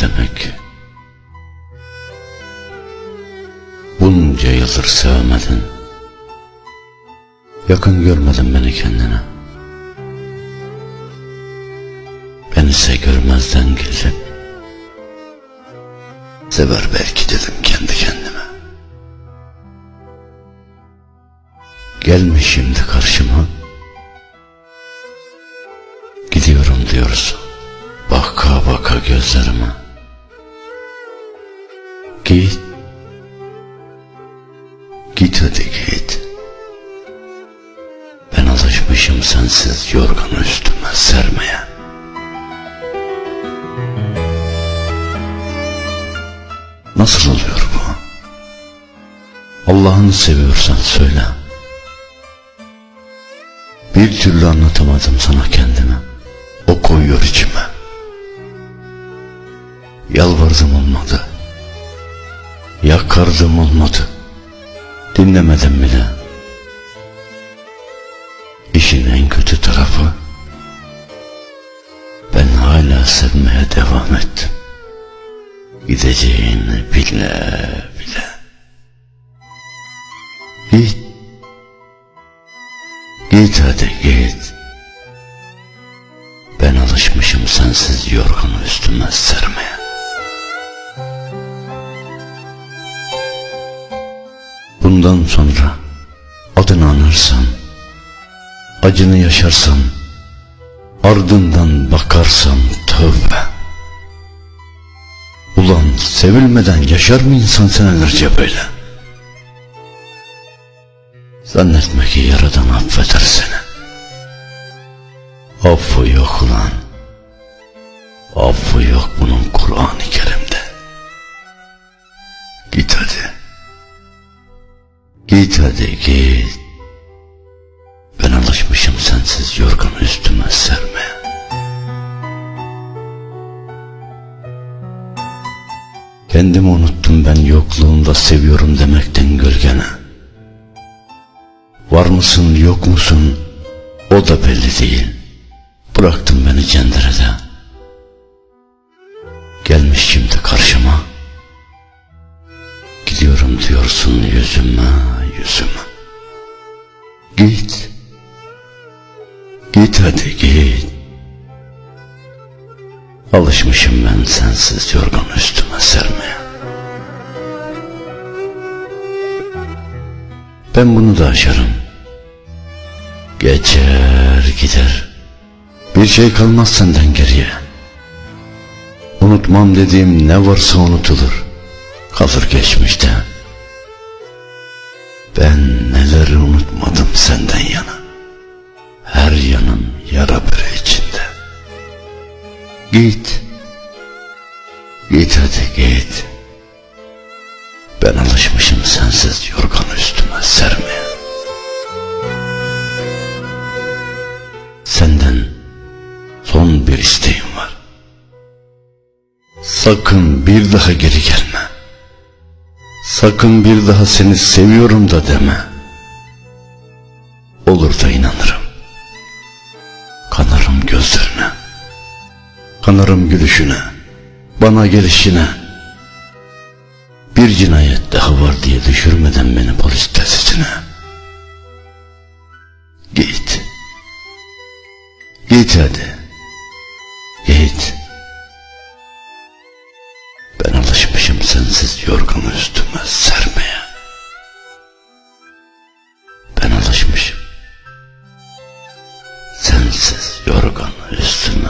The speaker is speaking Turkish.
demek ki. Bunca yıldır sevmedin. Yakın görmedin beni kendine. Ben ise görmezden gelip sever belki dedim kendi kendime. Gelmiş şimdi karşıma. Diyorsun. Baka baka gözlerime. Git. Git hadi git. Ben alışmışım sensiz yorganı üstüme sermeye. Nasıl oluyor bu? Allah'ını seviyorsan söyle. Bir türlü anlatamadım sana kendimi. O koyuyor içime. Yalvardım olmadı. Yakardım olmadı. Dinlemedim bile. İşin en kötü tarafı ben hala sevmeye devam ettim. Gideceğini bile bile. Git. Git hadi git. Sensiz yorganı üstüme sermeye. Bundan sonra adını anırsam, acını yaşarsam, ardından bakarsam tövbe. Ulan sevilmeden yaşar mı insan senelerce böyle? Zannetme ki yaradan affeder seni. Affı yok ulan. Hadi git. Ben alışmışım sensiz yorganı üstüme sermeye. Kendimi unuttum ben yokluğunda seviyorum demekten gölgene. Var mısın yok musun o da belli değil. Bıraktın beni cenderede. Gelmiş şimdi karşıma. Gidiyorum diyorsun yüzüme yüzüme. Git. Git hadi git. Alışmışım ben sensiz yorgan üstüme sermeye. Ben bunu da aşarım. Geçer gider. Bir şey kalmaz senden geriye. Unutmam dediğim ne varsa unutulur. Kalır geçmişte. Senden yana. Her yanım yara bere içinde. Git. Git hadi git. Ben alışmışım sensiz yorgan üstüme sermeye. Senden son bir isteğim var. Sakın bir daha geri gelme. Sakın bir daha seni seviyorum da deme. Olur da inanırım. Kanarım gözlerine. Kanarım gülüşüne. Bana gelişine. Bir cinayet daha var diye düşürmeden beni polis telsizine. Git. Git hadi. Git. Ben alışmışım sensiz yorganı üstüme Sensiz yorganı üstüme